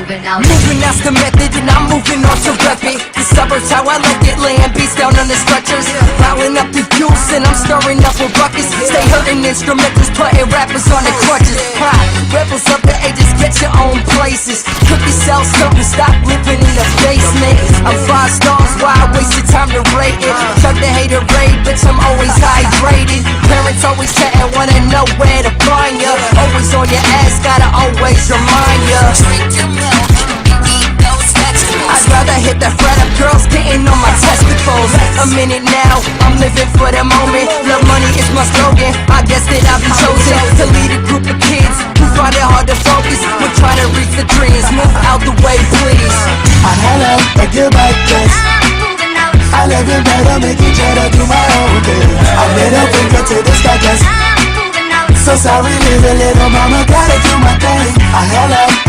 now. Moving, that's the method, and I'm moving on to rep it. The suburbs, how I like it, laying beats down on the stretchers. Piling up the juice, and I'm stirring up with buckets. Stay hurting instrumentals, putting rappers on the crutches. Ha, rebels of the ages, get your own places. Cook yourself something, stop living in the basement. I'm five stars, why I waste your time to rate it? Chuck the hater raid, bitch, I'm always hydrated. Parents always chatting, wanna know where to. On your ass, gotta always remind ya. Drink your milk, eat those vegetables. I'd rather hit the fret up girls getting on my testicles. A minute now, I'm living for the moment. Love money is my slogan. I guess that I've been chosen to lead a group of kids who find it hard to focus when trying to reach the dreams. Move out the way, please. I hello, kiss. I'm moving out. I live in bed, I'm making sure to do my own thing. I made a finger to the sky, cause I'm moving out. so sorry, little, little mama, gotta do my thing. I hello,